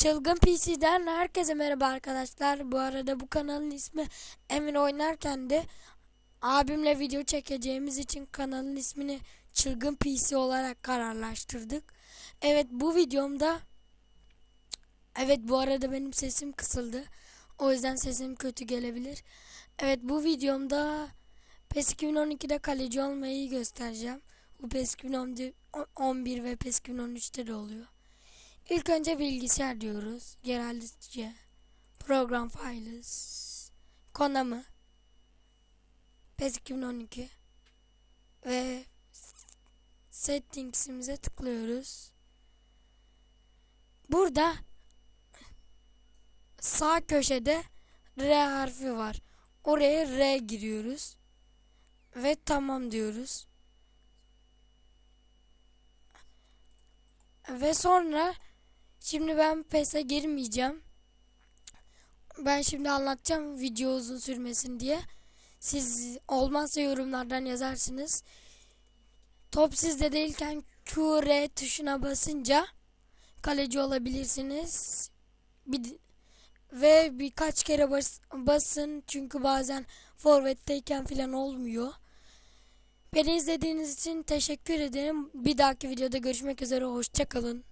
Çılgın PC'den herkese merhaba arkadaşlar. Bu arada bu kanalın ismi Emin oynarken de abimle video çekeceğimiz için kanalın ismini Çılgın PC olarak kararlaştırdık. Evet bu videomda Evet bu arada benim sesim kısıldı. O yüzden sesim kötü gelebilir. Evet bu videomda PES 2012'de kaleci olmayı göstereceğim. Bu PES 2011 ve PES 2013'te de oluyor. İlk önce bilgisayar diyoruz. Genellikle program files, Konami, PES 2012 ve settings'imize tıklıyoruz. Burada sağ köşede R harfi var. Oraya R giriyoruz. Ve tamam diyoruz. Ve sonra Şimdi ben PES'e girmeyeceğim. Ben şimdi anlatacağım video uzun sürmesin diye. Siz olmazsa yorumlardan yazarsınız. Top sizde değilken QR tuşuna basınca kaleci olabilirsiniz. Bir, ve birkaç kere bas, basın çünkü bazen forvetteyken falan olmuyor. Beni izlediğiniz için teşekkür ederim. Bir dahaki videoda görüşmek üzere. Hoşçakalın.